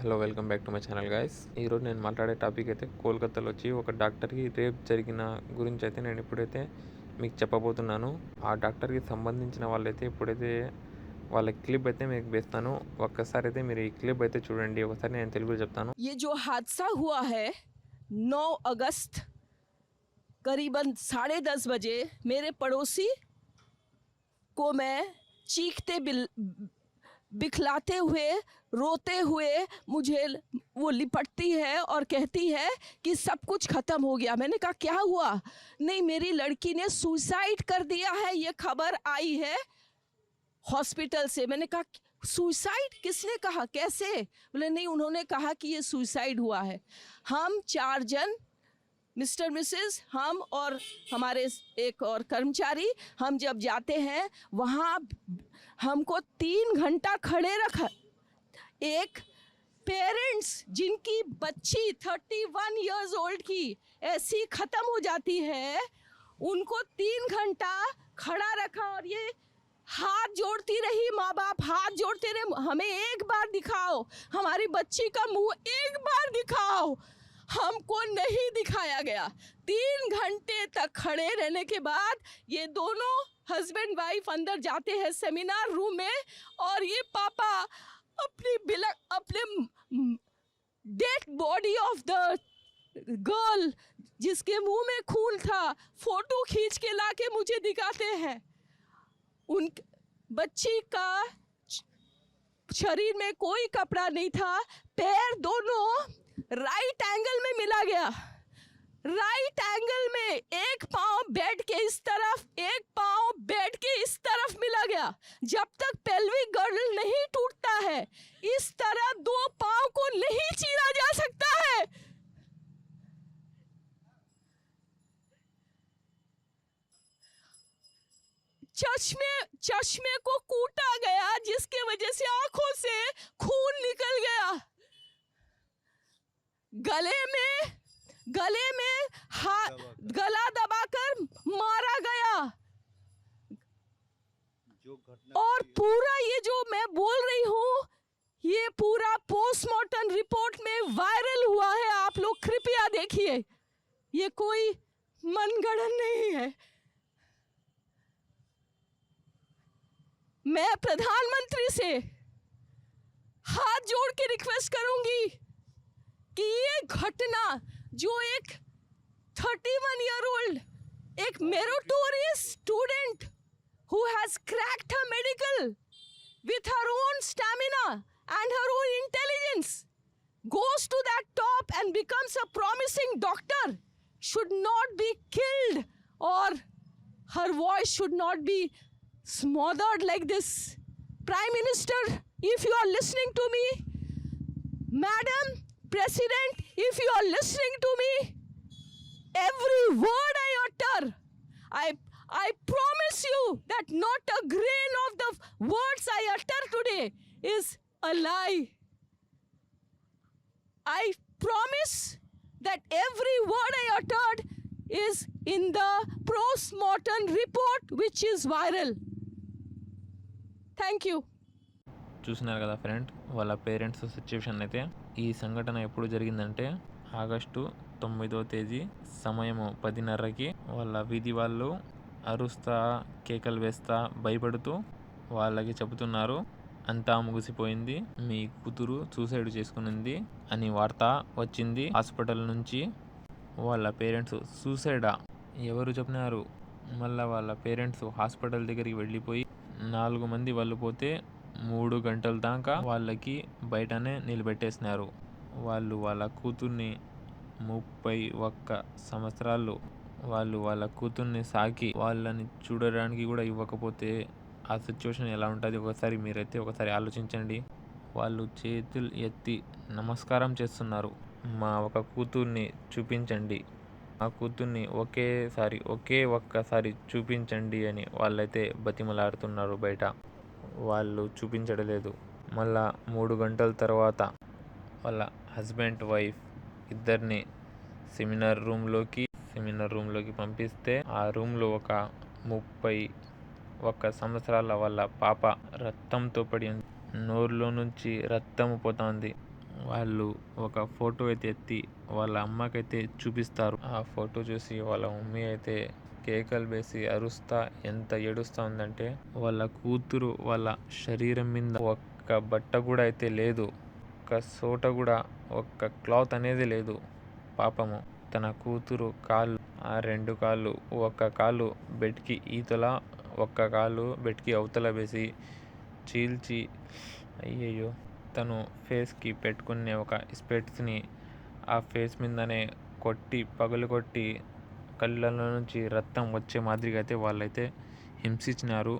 hello welcome back to my channel guys ఈరోజు నేను మాట్లాడే టాపిక్ అయితే కోల్కతాలో వచ్చి ఒక డాక్టర్కి రేప్ జరిగిన గురించి అయితే నేను ఇప్పుడైతే మీకు చెప్పబోతున్నాను ఆ డాక్టర్కి సంబంధించిన వాళ్ళైతే ఇప్పుడైతే వాళ్ళ క్లిప్ అయితే మీకు వేస్తాను ఒక్కసారి అయితే మీరు ఈ క్లిప్ అయితే చూడండి ఒకసారి నేను తెలుగులో చెప్తాను ये जो हादसा हुआ है 9 अगस्त करीबन साढ़े दस बजे मेरे पड़ोसी को मैं चीखते बिल बिखलाते हुए, रोते हुए मुझे वो लिपटती है और कहती है कि सब कुछ ख़त्म हो गया। मैंने कहा, क्या हुआ? नहीं, मेरी लड़की ने सुसाइड कर दिया है, ये खबर आई है हॉस्पिटल से। मैंने कहा सुसाइड किसने कहा? कैसे? बोले, नहीं, उन्होंने कहा कि ये सुसाइड हुआ है। हम चार जन, मिस्टर, मिसेस, हम और हमारे एक और कर्मचारी, हम जब जाते हैं, वहाँ हमको तीन घंटा खड़े रखा। एक पेरेंट्स जिनकी बच्ची थर्टी वन ईयर्स ओल्ड की ऐसी ख़त्म हो जाती है, उनको तीन घंटा खड़ा रखा और ये हाथ जोड़ती रही माँ बाप हाथ जोड़ते रहे, हमें एक बार दिखाओ, हमारी बच्ची का मुँह एक बार दिखाओ, हमको नहीं दिखाया गया। तीन घंटे तक खड़े रहने के बाद ये दोनों हस्बैंड वाइफ अंदर जाते हैं सेमिनार रूम में और ये पापा अपनी बिलक अपने dead body of the girl जिसके मुँह में खून था फ़ोटो खींच के ला के मुझे दिखाते हैं। उन बच्ची का शरीर में कोई कपड़ा नहीं था, पैर दोनों राइट एंगल में मिला गया। राइट एंगल में एक पाँव बेड के इस तरफ़, एक पाँव बेड के इस तरफ़ मिला गया। जब तक पेल्विक गर्ल नहीं टूटता है, इस तरह दो पाँव को नहीं चीरा जा सकता है। चश्मे चश्मे को कूटा गया, जिसके वजह से आँखों से खून निकल गया। गले में गले में हाथ गला दबाकर मारा गया। जो और पूरा ये जो मैं बोल रही हूँ ये पूरा पोस्टमार्टम रिपोर्ट में वायरल हुआ है। आप लोग कृपया देखिए ये कोई मनगढ़ंत नहीं है। मैं प्रधानमंत्री से हाथ जोड़ के रिक्वेस्ट करूँगी। कि ये घटना जो एक 31 ईयर ओल्ड एक meritorious student who has cracked her medical with her own stamina and her own intelligence goes to that top and becomes a promising doctor should not be killed or her voice should not be smothered like this prime minister if you are listening to me madam president if you are listening to me every word I utter, I I promise you that not a grain of the words I utter today is a lie. I promise that every word I uttered is in the post-mortem report which is viral. Thank you. చూస్తున్నారు కదా friend వాళ్ళ parents situation అయితే ఈ సంఘటన ఎప్పుడు జరిగిందంటే August తొమ్మిదో తేదీ సమయము పదిన్నరకి వాళ్ళ వీధి వాళ్ళు అరుస్తా కేకలు వేస్తా భయపడుతూ వాళ్ళకి చెబుతున్నారు. అంతా ముగిసిపోయింది. మీ కూతురు సూసైడ్ చేసుకునింది అని వార్త వచ్చింది. హాస్పిటల్ నుంచి వాళ్ళ పేరెంట్స్ సూసైడా ఎవరు చెప్పినారు? మళ్ళీ వాళ్ళ పేరెంట్స్ హాస్పిటల్ దగ్గరికి వెళ్ళిపోయి నాలుగు మంది వాళ్ళు పోతే మూడు గంటల దాకా వాళ్ళకి బయటనే నిలబెట్టేసినారు. వాళ్ళు వాళ్ళ కూతుర్ని ముప్పై ఒక్క సంవత్సరాలు వాళ్ళు వాళ్ళ కూతుర్ని సాకి వాళ్ళని చూడడానికి కూడా ఇవ్వకపోతే ఆ సిచ్యువేషన్ ఎలా ఉంటుంది? ఒకసారి మీరైతే ఒకసారి ఆలోచించండి. వాళ్ళు చేతులు ఎత్తి నమస్కారం చేస్తున్నారు. మా ఒక కూతుర్ని చూపించండి. మా కూతుర్ని ఒకేసారి ఒకే ఒక్కసారి చూపించండి అని వాళ్ళైతే బతిమలాడుతున్నారు బయట. వాళ్ళు చూపించడలేదు. మళ్ళా మూడు గంటల తర్వాత వాళ్ళ హస్బెండ్ వైఫ్ ఇద్దరిని సెమినార్ రూమ్లోకి సెమినార్ రూమ్లోకి పంపిస్తే ఆ రూమ్లో ఒక ముప్పై ఒక్క సంవత్సరాల వాళ్ళ పాప రక్తంతో పడి ఉంది. నోరులో నుంచి రక్తం పోతుంది. వాళ్ళు ఒక ఫోటో అయితే ఎత్తి వాళ్ళ అమ్మకైతే చూపిస్తారు. ఆ ఫోటో చూసి వాళ్ళ మమ్మీ అయితే కేకలు వేసి అరుస్తా ఎంత ఏడుస్తా ఉందంటే వాళ్ళ కూతురు వాళ్ళ శరీరం మీద ఒక్క బట్ట కూడా అయితే లేదు. ఒక్క సోట కూడా ఒక్క క్లాత్ అనేది లేదు. పాపము తన కూతురు కాళ్ళు ఆ రెండు కాళ్ళు ఒక్క కాళ్ళు బెడ్కి ఈతల ఒక్క కాళ్ళు బెడ్కి అవతల వేసి చీల్చి అయ్యయ్యో. తను ఫేస్కి పెట్టుకునే ఒక స్పెట్స్ని ఆ ఫేస్ మీదనే కొట్టి పగులు కొట్టి కళ్ళలో నుంచి రక్తం వచ్చే మాదిరిగా అయితే వాళ్ళైతే హింసించినారు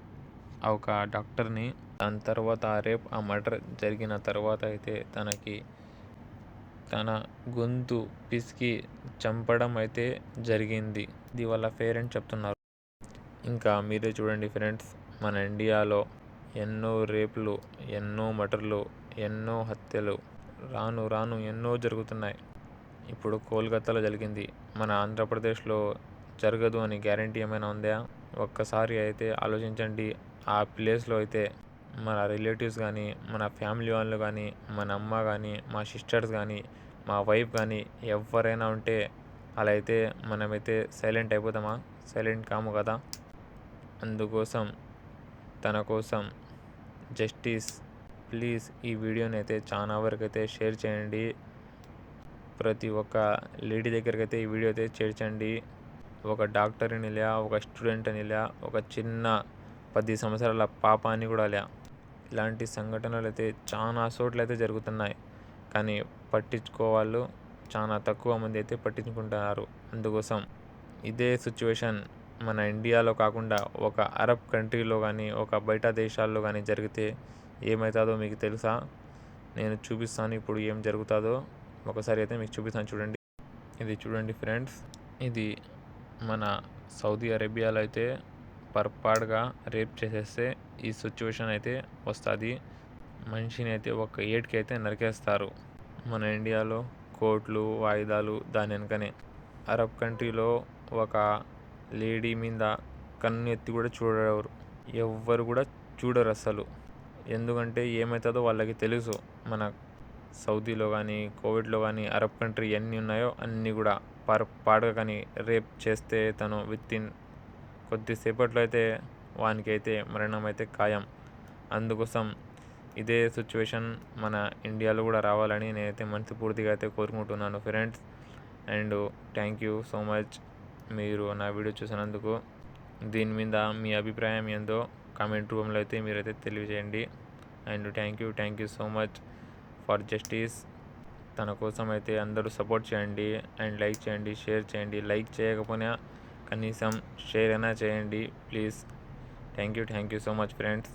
ఆ ఒక డాక్టర్ని. దాని తర్వాత ఆ రేప్ ఆ మర్డర్ జరిగిన తర్వాత అయితే తనకి తన గొంతు పిసికి చంపడం అయితే జరిగింది. ఇది వాళ్ళ పేరెంట్స్ చెప్తున్నారు. ఇంకా మీరే చూడండి ఫ్రెండ్స్ మన ఇండియాలో ఎన్నో రేపులు ఎన్నో మటర్లు ఎన్నో హత్యలు రాను రాను ఎన్నో జరుగుతున్నాయి. ఇప్పుడు కోల్కతాలో జరిగింది. మన ఆంధ్రప్రదేశ్లో జరగదు అని గ్యారంటీ ఏమైనా ఉందా? ఒక్కసారి అయితే ఆలోచించండి. ఆ ప్లేస్లో అయితే మన రిలేటివ్స్ కానీ మన ఫ్యామిలీ వాళ్ళు కానీ మన అమ్మ కానీ మా సిస్టర్స్ కానీ మా వైఫ్ కానీ ఎవరైనా ఉంటే అలా అయితే మనమైతే సైలెంట్ అయిపోతామా? సైలెంట్ కాము కదా? అందుకోసం తన కోసం జస్టిస్ ప్లీజ్ ఈ వీడియోని అయితే చాలా వరకు అయితే షేర్ చేయండి. ప్రతి ఒక్క లేడీ దగ్గరికి అయితే ఈ వీడియో అయితే చేర్చండి ఒక డాక్టర్ అని లే ఒక స్టూడెంట్ అని లే ఒక చిన్న పది సంవత్సరాల పాప అని కూడా లే ఇలాంటి సంఘటనలు అయితే చాలా చోట్ల అయితే జరుగుతున్నాయి. కానీ పట్టించుకోవాళ్ళు చాలా తక్కువ మంది అయితే పట్టించుకుంటున్నారు. అందుకోసం ఇదే సిచ్యువేషన్ మన ఇండియాలో కాకుండా ఒక అరబ్ కంట్రీలో కానీ ఒక బయట దేశాల్లో కానీ జరిగితే ఏమవుతుందో మీకు తెలుసా? నేను చూపిస్తాను ఇప్పుడు ఏం జరుగుతుందో. ఒకసారి అయితే మీకు చూపిస్తాను చూడండి. ఇది చూడండి ఫ్రెండ్స్. ఇది మన సౌదీ అరేబియాలో అయితే పర్పాడ్గా రేప్ చేసేస్తే ఈ సిచ్యువేషన్ అయితే వస్తుంది. మనిషిని అయితే ఒక ఏడ్కి అయితే నరికేస్తారు. మన ఇండియాలో కోర్టులు వాయిదాలు దాని వెనుకనే. అరబ్ కంట్రీలో ఒక లేడీ మీద కన్ను ఎత్తి కూడా చూడరు. ఎవ్వరు కూడా చూడరు అసలు. ఎందుకంటే ఏమవుతుందో వాళ్ళకి తెలుసు. మన సౌదీలో కానీ కోవిడ్లో కానీ అరబ్ కంట్రీ ఎన్ని ఉన్నాయో అన్నీ కూడా పర్ పాడగా కానీ రేప్ చేస్తే తను విత్ ఇన్ కొద్దిసేపట్లో అయితే వానికి అయితే మరణం అయితే ఖాయం. అందుకోసం ఇదే సిచ్యువేషన్ మన ఇండియాలో కూడా రావాలని నేనైతే మనస్ఫూర్తిగా అయితే కోరుకుంటున్నాను friends. And thank you so much మీరు నా వీడియో చూసినందుకు. దీని మీద మీ అభిప్రాయం ఏందో కామెంట్ రూపంలో అయితే మీరైతే తెలియజేయండి. And thank you thank you so much. For justice. తన కోసం అయితే అందరూ సపోర్ట్ చేయండి అండ్ లైక్ చేయండి షేర్ చేయండి. లైక్ చేయకపోయినా కనీసం షేర్ అయినా చేయండి please. Thank you thank you so much friends.